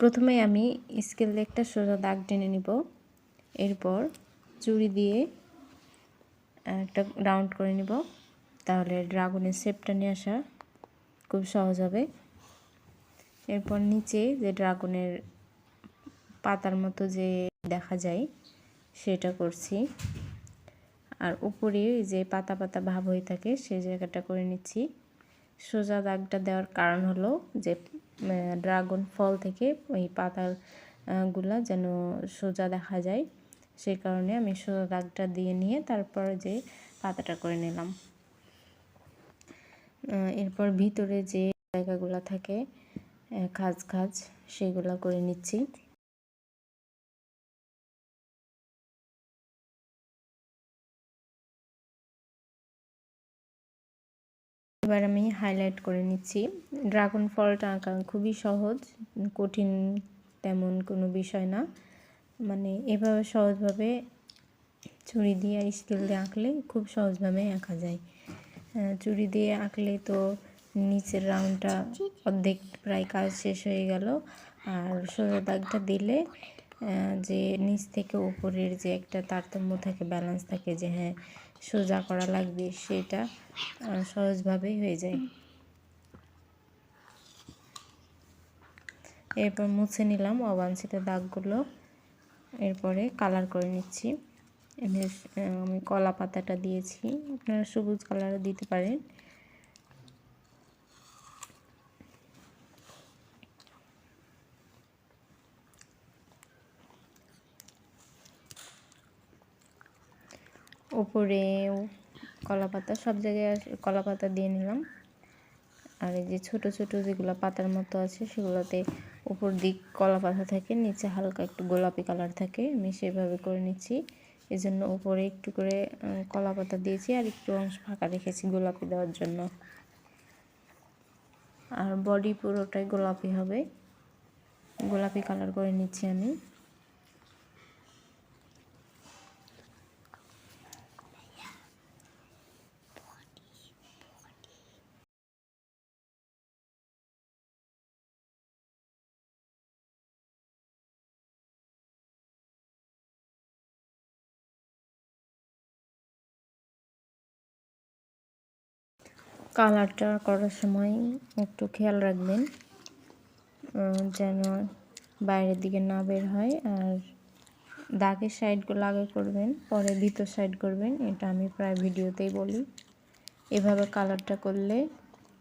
প্রথমে আমি স্কেল দিয়ে একটা সোজা দাগ টেনে নিব। এরপর চুড়ি দিয়ে একটা রাউন্ড করে নিব। তাহলে ড্রাগনের শেপটা নিয়ে আসা খুব সহজ হবে। এরপর নিচে যে ড্রাগনের পাতার মতো যে দেখা যায়, সেটা করছি। আর উপরে যে পাতা পাতা ভাব হয়ে থাকে সেই জায়গাটা করে নিচ্ছি। সোজা দাগটা দেওয়ার কারণ হলো যে ড্রাগন ফল থেকে ওই পাতারগুলা যেন সোজা দেখা যায়। সেই কারণে আমি সোজা দাগটা দিয়ে নিয়ে তারপর যে পাতাটা করে নিলাম। এরপর ভিতরে যে জায়গাগুলো থাকে খাজ খাজ, সেগুলো করে নিচ্ছি। এবার আমি হাইলাইট করে নিচ্ছি। ড্রাগন ফলটা আঁকা খুবই সহজ, কঠিন তেমন কোনো বিষয় না। মানে এভাবে সহজভাবে ছুরি দিয়ে আর স্কেল দিয়ে আঁকলে খুব সহজভাবে আঁকা যায়। চুরি দিয়ে আঁকলে তো নিচের রাউন্ডটা অর্ধেক প্রায় কাজ শেষ হয়ে গেল। আর সোজা দাগটা দিলে যে নিচ থেকে উপরের যে একটা তারতম্য থাকে ব্যালেন্স থাকে যে হ্যাঁ সোজা করা লাগবে, সেটা সহজভাবেই হয়ে যায়। এরপর মুছে নিলাম অবাঞ্ছিত দাগগুলো। এরপরে কালার করে নিচ্ছি। আমি কলা পাতাটা দিয়েছি। আপনারা সবুজ কালারও দিতে পারেন। উপরে কলা পাতা সব জায়গায় কলা পাতা দিয়ে নিলাম। আর এই যে ছোট ছোট যেগুলো পাতার মতো আছে, সেগুলোতে উপর দিক কলা পাতা থাকে, নিচে হালকা একটু গোলাপি কালার থাকে, আমি সেভাবে করে নিচ্ছি। এই জন্য উপরে একটু করে কলা পাতা দিয়েছি আর একটু অংশ ফাঁকা রেখেছি গোলাপি দেওয়ার জন্য। আর বডি পুরোটাই গোলাপি হবে। গোলাপি কালার করে নিচ্ছি আমি। কালারটা করার সময় একটু খেয়াল রাখবেন যেন বাইরের দিকে না বের হয়। আর দাগের সাইডগুলো আগে করবেন, পরে ভিতর সাইড করবেন, এটা আমি প্রায় ভিডিওতেই বলি। এভাবে কালারটা করলে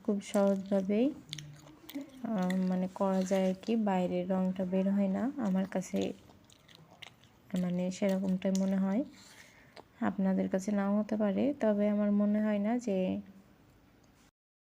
খুব সহজভাবেই মানে করা যায় আর কি, বাইরের রঙটা বের হয় না। আমার কাছে মানে সেরকমটাই মনে হয়। আপনাদের কাছে নাও হতে পারে, তবে আমার মনে হয় না যে